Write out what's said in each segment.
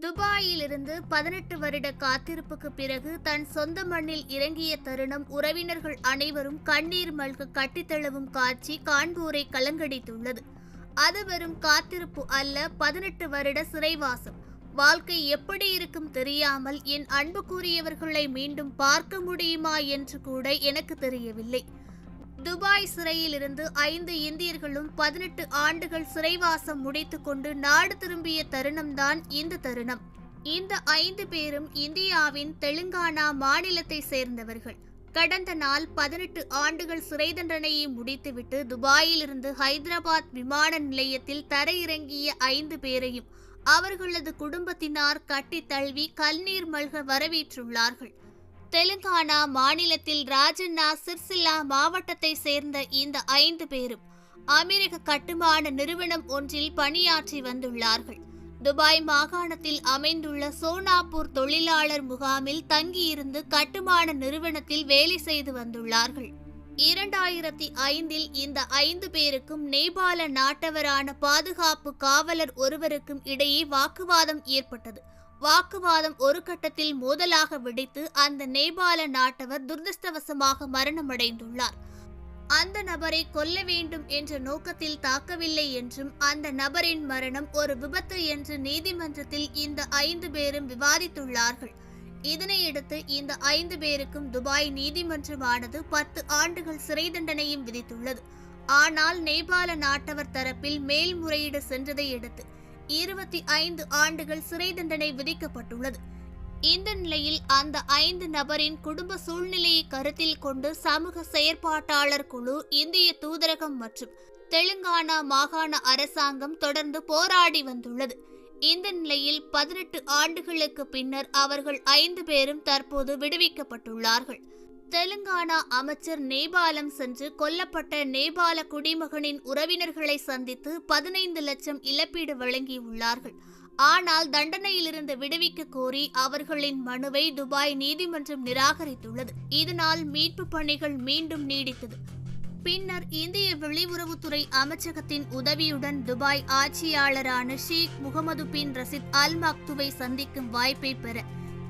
துபாயிலிருந்து பதினெட்டு வருட காத்திருப்புக்கு பிறகு தன் சொந்த மண்ணில் இறங்கிய தருணம் உறவினர்கள் அனைவரும் கண்ணீர் மல்க கட்டித்தழுவும் காட்சி கான்பூரை கலங்கடித்துள்ளது. அது வெறும் காத்திருப்பு அல்ல பதினெட்டு வருட சிறைவாசம். வாழ்க்கை எப்படி இருக்கும் தெரியாமல் என் அன்புக்குரியவர்களை மீண்டும் பார்க்க முடியுமா என்று கூட எனக்கு தெரியவில்லை. துபாய் சிறையிலிருந்து ஐந்து இந்தியர்களும் பதினெட்டு ஆண்டுகள் சிறைவாசம் முடித்துக்கொண்டு நாடு திரும்பிய தருணம்தான் இந்த தருணம். இந்த ஐந்து பேரும் இந்தியாவின் தெலுங்கானா மாநிலத்தை சேர்ந்தவர்கள். கடந்த நாள் பதினெட்டு ஆண்டுகள் சிறை தண்டனையை முடித்துவிட்டு துபாயிலிருந்து ஹைதராபாத் விமான நிலையத்தில் தரையிறங்கிய ஐந்து பேரையும் அவர்களது குடும்பத்தினார் கட்டித் தழுவி கண்ணீர் மல்க வரவேற்றுள்ளார்கள். தெலுங்கானா மாநிலத்தில் ராஜண்ணா சிர்சில்லா மாவட்டத்தை சேர்ந்த இந்த ஐந்து பேரும் அமெரிக்க கட்டுமான நிறுவனம் ஒன்றில் பணியாற்றி வந்துள்ளார்கள். துபாய் மாகாணத்தில் அமைந்துள்ள சோனாப்பூர் தொழிலாளர் முகாமில் தங்கியிருந்து கட்டுமான நிறுவனத்தில் வேலை செய்து வந்துள்ளார்கள். இரண்டாயிரத்தி ஐந்தில் இந்த ஐந்து பேருக்கும் நேபாள நாட்டவரான பாதுகாப்பு காவலர் ஒருவருக்கும் இடையே வாக்குவாதம் ஏற்பட்டது. வாக்குவாதம் ஒரு கட்டத்தில் மோதலாக வெடித்து அந்த நேபாள நாட்டவர் துரதிருஷ்டவசமாக மரணமடைந்துள்ளார். அந்த நபரை கொல்ல வேண்டும் என்ற நோக்கத்தில் தாக்கவில்லை என்றும் அந்த நபரின் மரணம் ஒரு விபத்து என்று நீதிமன்றத்தில் இந்த ஐந்து பேரும் விவாதித்துள்ளார்கள். இதனையடுத்து இந்த ஐந்து பேருக்கும் துபாய் நீதிமன்றமானது பத்து ஆண்டுகள் சிறை தண்டனையும் விதித்துள்ளது. ஆனால் நேபாள நாட்டவர் தரப்பில் மேல்முறையீடு சென்றதை அடுத்து இருபத்தி ஐந்து ஆண்டுகள் சிறை தண்டனை விதிக்கப்பட்டுள்ளது. இந்த நிலையில் அந்த ஐந்து நபரின் குடும்ப சூழ்நிலையை கருத்தில் கொண்டு சமூக செயற்பாட்டாளர் குழு இந்திய தூதரகம் மற்றும் தெலுங்கானா மாகாண அரசாங்கம் தொடர்ந்து போராடி வந்துள்ளது. இந்த நிலையில் பதினெட்டு ஆண்டுகளுக்கு பின்னர் அவர்கள் ஐந்து பேரும் தற்போது விடுவிக்கப்பட்டுள்ளார்கள். தெலுங்கானா அமைச்சர் நேபாளம் சென்று கொல்லப்பட்ட நேபாள குடிமகனின் உறவினர்களை சந்தித்து பதினைந்து லட்சம் இழப்பீடு வழங்கியுள்ளார்கள். ஆனால் தண்டனையிலிருந்து விடுவிக்க கோரி அவர்களின் மனுவை துபாய் நீதிமன்றம் நிராகரித்துள்ளது. இதனால் மீட்பு பணிகள் மீண்டும் நீடித்தது. பின்னர் இந்திய வெளியுறவுத்துறை அமைச்சகத்தின் உதவியுடன் Dubai ஆட்சியாளரான Sheikh Mohammed bin Rashid Al மக்துவை சந்திக்கும் வாய்ப்பை பெற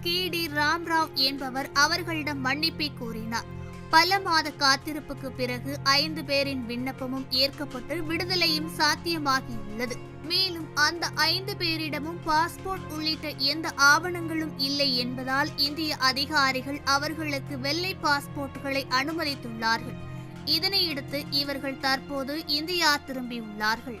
கே டி ராம்ராவ் என்பவர் அவர்களிடம் மன்னிப்பை கோரினார். பல மாத காத்திருப்புக்கு பிறகு ஐந்து பேரின் விண்ணப்பமும் ஏற்கப்பட்டு விடுதலையும் சாத்தியமாகியுள்ளது. மேலும் அந்த ஐந்து பேரிடமும் பாஸ்போர்ட் உள்ளிட்ட எந்த ஆவணங்களும் இல்லை என்பதால் இந்திய அதிகாரிகள் அவர்களுக்கு வெள்ளை பாஸ்போர்ட்டுகளை அனுமதித்துள்ளார்கள். இதனையடுத்து இவர்கள் தற்போது இந்தியா திரும்பியுள்ளார்கள்.